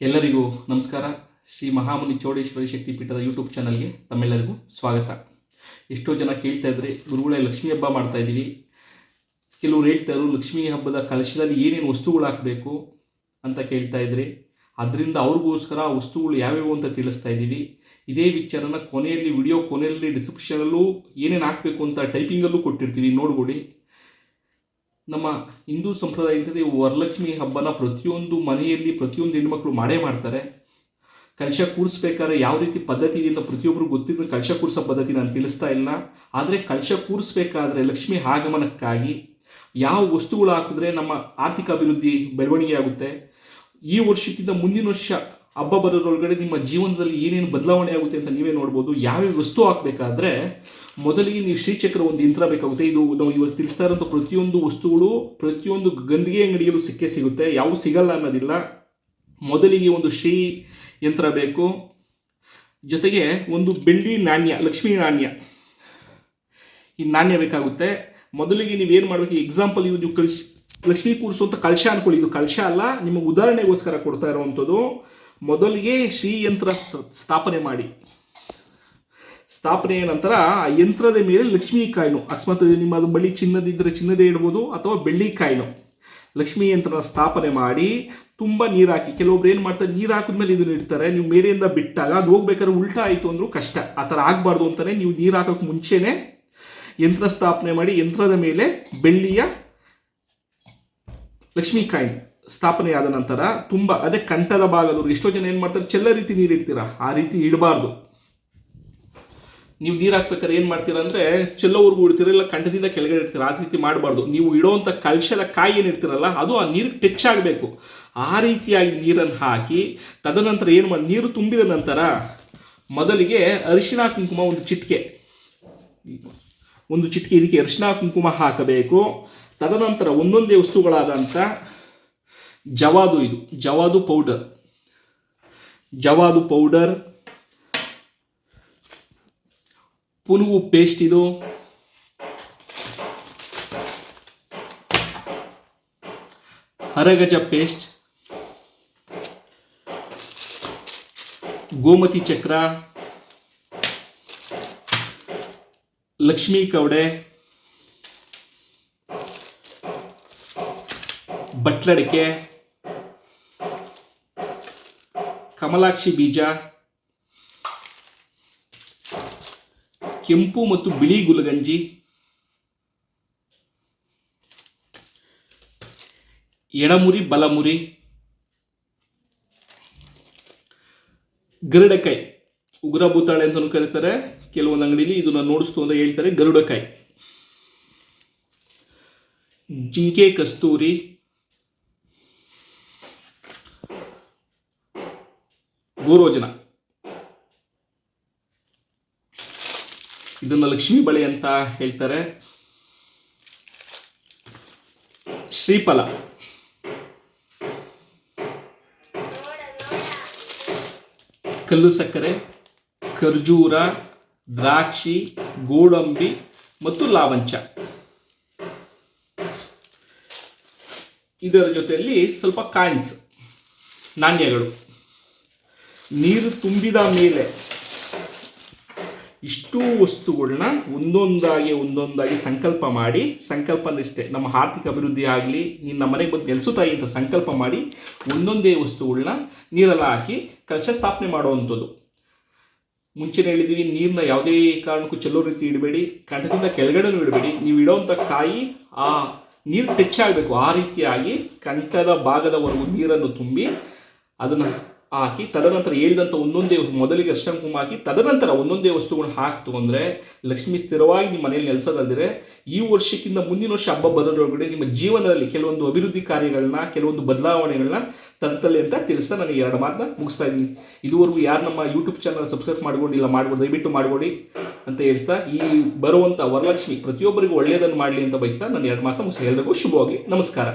ಎಲ್ಲರಿಗೂ ನಮಸ್ಕಾರ. ಶ್ರೀ ಮಹಾಮುನಿ ಚೌಡೇಶ್ವರಿ ಶಕ್ತಿಪೀಠದ ಯೂಟ್ಯೂಬ್ ಚಾನಲ್ಗೆ ತಮ್ಮೆಲ್ಲರಿಗೂ ಸ್ವಾಗತ. ಎಷ್ಟೋ ಜನ ಕೇಳ್ತಾ ಇದ್ರೆ, ಗುರುಗಳೇ ಲಕ್ಷ್ಮೀ ಹಬ್ಬ ಮಾಡ್ತಾ ಇದ್ದೀವಿ. ಕೆಲವರು ಹೇಳ್ತಾ ಇದ್ರು, ಲಕ್ಷ್ಮೀ ಹಬ್ಬದ ಕಲಶದಲ್ಲಿ ಏನೇನು ವಸ್ತುಗಳು ಹಾಕಬೇಕು ಅಂತ ಕೇಳ್ತಾ ಇದ್ರಿ, ಅದರಿಂದ ಅವ್ರಿಗೋಸ್ಕರ ವಸ್ತುಗಳು ಯಾವ್ಯಾವು ಅಂತ ತಿಳಿಸ್ತಾ ಇದ್ದೀವಿ. ಇದೇ ವಿಚಾರನ ಕೊನೆಯಲ್ಲಿ, ವಿಡಿಯೋ ಕೊನೆಯಲ್ಲಿ ಡಿಸ್ಕ್ರಿಪ್ಷನಲ್ಲೂ ಏನೇನು ಹಾಕಬೇಕು ಅಂತ ಟೈಪಿಂಗಲ್ಲೂ ಕೊಟ್ಟಿರ್ತೀವಿ. ನೋಡ್ಕೊಡಿ. ನಮ್ಮ ಹಿಂದೂ ಸಂಪ್ರದಾಯದಂತೆ ವರಲಕ್ಷ್ಮಿ ಹಬ್ಬನ ಪ್ರತಿಯೊಂದು ಮನೆಯಲ್ಲಿ ಪ್ರತಿಯೊಂದು ಹೆಣ್ಮಕ್ಳು ಮಾಡೇ ಮಾಡ್ತಾರೆ. ಕಲಶ ಕೂರಿಸ್ಬೇಕಾದ್ರೆ ಯಾವ ರೀತಿ ಪದ್ಧತಿ ಇದೆ ಅಂತ ಪ್ರತಿಯೊಬ್ಬರು ಗೊತ್ತಿದ್ದ ಕಲಶ ಕೂರಿಸೋ ಪದ್ಧತಿ ನಾನು ತಿಳಿಸ್ತಾ ಇಲ್ಲ. ಆದರೆ ಕಲಶ ಕೂರಿಸ್ಬೇಕಾದ್ರೆ ಲಕ್ಷ್ಮಿ ಆಗಮನಕ್ಕಾಗಿ ಯಾವ ವಸ್ತುಗಳು ಹಾಕಿದ್ರೆ ನಮ್ಮ ಆರ್ಥಿಕ ಅಭಿವೃದ್ಧಿ ಬೆಳವಣಿಗೆ ಆಗುತ್ತೆ. ಈ ವರ್ಷಕ್ಕಿಂತ ಮುಂದಿನ ವರ್ಷ ಹಬ್ಬ ಬರೋದ್ರೊಳಗಡೆ ನಿಮ್ಮ ಜೀವನದಲ್ಲಿ ಏನೇನು ಬದಲಾವಣೆ ಆಗುತ್ತೆ ಅಂತ ನೀವೇ ನೋಡ್ಬೋದು. ಯಾವ್ಯಾವ ವಸ್ತು ಹಾಕಬೇಕಾದ್ರೆ ಮೊದಲಿಗೆ ನೀವು ಶ್ರೀಚಕ್ರ ಒಂದು ಯಂತ್ರ ಬೇಕಾಗುತ್ತೆ. ಇದು ನಾವು ಇವಾಗ ತಿಳಿಸ್ತಾ ಇರೋಂಥ ಪ್ರತಿಯೊಂದು ವಸ್ತುಗಳು, ಪ್ರತಿಯೊಂದು ಗಂದಿಗೆ ಅಂಗಡಿಯಲ್ಲೂ ಸಿಕ್ಕೇ ಸಿಗುತ್ತೆ. ಯಾವ ಸಿಗಲ್ಲ ಅನ್ನೋದಿಲ್ಲ. ಮೊದಲಿಗೆ ಒಂದು ಶ್ರೀ ಯಂತ್ರ ಬೇಕು. ಜೊತೆಗೆ ಒಂದು ಬೆಳ್ಳಿ ನಾಣ್ಯ, ಲಕ್ಷ್ಮೀ ನಾಣ್ಯ. ಈ ನಾಣ್ಯ ಬೇಕಾಗುತ್ತೆ. ಮೊದಲಿಗೆ ನೀವೇನು ಮಾಡಬೇಕು? ಎಕ್ಸಾಂಪಲ್ ಇವು ನೀವು ಕಳ್ಸಿ, ಲಕ್ಷ್ಮೀ ಕೂರಿಸುವಂಥ ಕಲಶ ಅನ್ಕೊಳ್ಳಿ. ಇದು ಕಲಶ ಅಲ್ಲ, ನಿಮಗೆ ಉದಾಹರಣೆಗೋಸ್ಕರ ಕೊಡ್ತಾ ಇರುವಂಥದ್ದು. ಮೊದಲಿಗೆ ಶ್ರೀಯಂತ್ರ ಸ್ಥಾಪನೆ ಮಾಡಿ. ಸ್ಥಾಪನೆಯ ನಂತರ ಆ ಯಂತ್ರದ ಮೇಲೆ ಲಕ್ಷ್ಮೀ ಕಾಯಿನು, ಅಕಸ್ಮಾತ್ ನಿಮ್ಮ ಬಳಿ ಚಿನ್ನದಿದ್ದರೆ ಚಿನ್ನದೇ ಇಡ್ಬೋದು ಅಥವಾ ಬೆಳ್ಳಿ ಕಾಯಿನು. ಲಕ್ಷ್ಮೀ ಯಂತ್ರ ಸ್ಥಾಪನೆ ಮಾಡಿ ತುಂಬ ನೀರು ಹಾಕಿ, ಕೆಲವೊಬ್ರು ಏನು ಮಾಡ್ತಾರೆ, ನೀರು ಹಾಕಿದ್ಮೇಲೆ ಇದನ್ನ ಇಡ್ತಾರೆ. ನೀವು ಮೇರೆಯಿಂದ ಬಿಟ್ಟಾಗ ಅದು ಹೋಗ್ಬೇಕಾದ್ರೆ ಉಲ್ಟಾ ಆಯಿತು ಅಂದರೂ ಕಷ್ಟ. ಆ ಥರ ಆಗಬಾರ್ದು ಅಂತಲೇ ನೀವು ನೀರು ಹಾಕೋಕ್ಕೆ ಮುಂಚೆನೇ ಯಂತ್ರ ಸ್ಥಾಪನೆ ಮಾಡಿ ಯಂತ್ರದ ಮೇಲೆ ಬೆಳ್ಳಿಯ ಲಕ್ಷ್ಮೀ ಕಾಯಿನ್. ಸ್ಥಾಪನೆ ಆದ ನಂತರ ತುಂಬ, ಅದೇ ಕಂಠದ ಭಾಗದವ್ರು ಎಷ್ಟೋ ಜನ ಏನು ಮಾಡ್ತಾರೆ, ಚೆಲ್ಲ ರೀತಿ ನೀರು ಇಡ್ತೀರಾ? ಆ ರೀತಿ ಇಡಬಾರ್ದು. ನೀವು ನೀರು ಹಾಕ್ಬೇಕಾದ್ರೆ ಏನು ಮಾಡ್ತೀರಾ ಅಂದರೆ ಚೆಲ್ಲೋವರೆಗೂ ಇಡ್ತೀರ ಇಲ್ಲ ಕಂಠದಿಂದ ಕೆಳಗಡೆ ಇಡ್ತೀರ, ಆ ರೀತಿ ಮಾಡಬಾರ್ದು. ನೀವು ಇಡೋವಂಥ ಕಲಶದ ಕಾಯಿ ಏನು ಇಡ್ತೀರಲ್ಲ, ಅದು ಆ ನೀರಿಗೆ ಟಚ್ ಆಗಬೇಕು. ಆ ರೀತಿಯಾಗಿ ನೀರನ್ನು ಹಾಕಿ, ತದನಂತರ ಏನು ಮಾಡಿ ನೀರು ತುಂಬಿದ ನಂತರ ಮೊದಲಿಗೆ ಅರಿಶಿಣ ಕುಂಕುಮ ಒಂದು ಚಿಟಿಕೆ. ಒಂದು ಚಿಟಿಕೆ ಇದಕ್ಕೆ ಅರಿಶಿಣ ಕುಂಕುಮ ಹಾಕಬೇಕು. ತದನಂತರ ಒಂದೊಂದೇ ವಸ್ತುಗಳಾದಂಥ ಜವಾದು ಇದು, ಜವಾದು ಪೌಡರ್ ಜವಾದು ಪೌಡರ್ ಪುನುಗು ಪೇಸ್ಟ್ ಇದು. ಹರಗಜ ಪೇಸ್ಟ್ ಗೋಮತಿ ಚಕ್ರ. ಲಕ್ಷ್ಮೀ ಕವಡೆ. ಬಟ್ಲಡಿಕೆ. ಕಮಲಾಕ್ಷಿ ಬೀಜ, ಕೆಂಪು ಮತ್ತು ಬಿಳಿ ಗುಲಗಂಜಿ ಎಡಮುರಿ ಬಲಮುರಿ, ಗರುಡಕಾಯಿ. ಉಗ್ರ ಭೂತಾಳೆ ಅಂತಲೂ ಕರೀತಾರೆ? ಕೆಲವೊಂದು ಅಂಗಡಿಲಿ ಇದನ್ನ ನೋಡಿಸ್ತು ಅಂತ ಹೇಳ್ತಾರೆ ಗರುಡಕಾಯಿ. ಜಿಂಕೆ, ಕಸ್ತೂರಿ ಗೋರೋಜನ ಇದನ್ನ ಲಕ್ಷ್ಮೀ ಬಳೆ ಅಂತ ಹೇಳ್ತಾರೆ. ಶ್ರೀಫಲ. ಕಲ್ಲು ಸಕ್ಕರೆ, ಖರ್ಜೂರ, ದ್ರಾಕ್ಷಿ, ಗೋಡಂಬಿ ಮತ್ತು ಲಾವಂಚ. ಇದರ ಜೊತೆಯಲ್ಲಿ ಸ್ವಲ್ಪ ಕಾಯಿನ್ಸ್, ನಾಣ್ಯಗಳು. ನೀರು ತುಂಬಿದ ಮೇಲೆ ಇಷ್ಟು ವಸ್ತುಗಳನ್ನ ಒಂದೊಂದಾಗಿ ಒಂದೊಂದಾಗಿ ಸಂಕಲ್ಪ ಮಾಡಿ ಸಂಕಲ್ಪ ಇಷ್ಟೇ ನಮ್ಮ ಆರ್ಥಿಕ ಅಭಿವೃದ್ಧಿ ಆಗಲಿ ನೀನು ನಮ್ಮ ಮನೆಗೆ ಬಂದು ನೆಲೆಸುತ್ತಾಯಿ ಅಂತ ಸಂಕಲ್ಪ ಮಾಡಿ ಒಂದೊಂದೇ ವಸ್ತುಗಳನ್ನ ನೀರೆಲ್ಲ ಹಾಕಿ ಕಲಶ ಸ್ಥಾಪನೆ ಮಾಡುವಂಥದ್ದು. ಮುಂಚೆ ಹೇಳಿದ್ದೀವಿ ನೀರನ್ನ ಯಾವುದೇ ಕಾರಣಕ್ಕೂ ಚೆಲ್ಲೋ ರೀತಿ ಇಡಬೇಡಿ ಕಂಠದಿಂದ ಕೆಳಗಡೆನೂ ಇಡಬೇಡಿ. ನೀವು ಇಡೋವಂಥ ಕಾಯಿ ಆ ನೀರು ಟಚ್ ಆಗಬೇಕು, ಆ ರೀತಿಯಾಗಿ ಕಂಠದ ಭಾಗದವರೆಗೂ ನೀರನ್ನು ತುಂಬಿ ಅದನ್ನು ಹಾಕಿ ತದನಂತರ ಹೇಳಿದಂಥ ಒಂದೊಂದೇ ಮೊದಲಿಗೆ ಅಷ್ಟಂ ಕುಂಕುಮ ಹಾಕಿ ತದನಂತರ ಒಂದೊಂದೇ ವಸ್ತುಗಳನ್ನ ಹಾಕಿ ತಗೊಂಡ್ರೆ ಲಕ್ಷ್ಮಿ ಸ್ಥಿರವಾಗಿ ನಿಮ್ಮ ಮನೆಯಲ್ಲಿ ನೆಲೆಸೋದಲ್ದಿರೆ ಈ ವರ್ಷಕ್ಕಿಂತ ಮುಂದಿನ ವರ್ಷ ಹಬ್ಬ ಬರೋದ್ರೊಳಗಡೆ ನಿಮ್ಮ ಜೀವನದಲ್ಲಿ ಕೆಲವೊಂದು ಅಭಿವೃದ್ಧಿ ಕಾರ್ಯಗಳನ್ನ, ಕೆಲವೊಂದು ಬದಲಾವಣೆಗಳನ್ನ ತರ್ತಲ್ಲಿ ಅಂತ ತಿಳಿಸ್ತಾ ನನಗೆ ಎರಡು ಮಾತನ್ನ ಮುಗಿಸ್ತಾ ಇದ್ದೀನಿ. ಇದುವರೆಗೂ ಯಾರು ನಮ್ಮ ಯೂಟ್ಯೂಬ್ ಚಾನಲ್ ಸಬ್ಸ್ಕ್ರೈಬ್ ಮಾಡ್ಕೊಂಡಿಲ್ಲ, ಮಾಡ್ಬೋದು, ದಯವಿಟ್ಟು ಮಾಡ್ಕೊಡಿ ಅಂತ ಹೇಳ್ತಾ ಈ ಬರುವಂಥ ವರಲಕ್ಷ್ಮಿ ಪ್ರತಿಯೊಬ್ಬರಿಗೂ ಒಳ್ಳೆಯದನ್ನು ಮಾಡಲಿ ಅಂತ ಬಯಸ್ತಾ ನಾನು ಎರಡು ಮಾತನ್ನ ಮುಗಿಸ್ತಾ ಎಲ್ಲರಿಗೂ ಶುಭವಾಗಲಿ. ನಮಸ್ಕಾರ.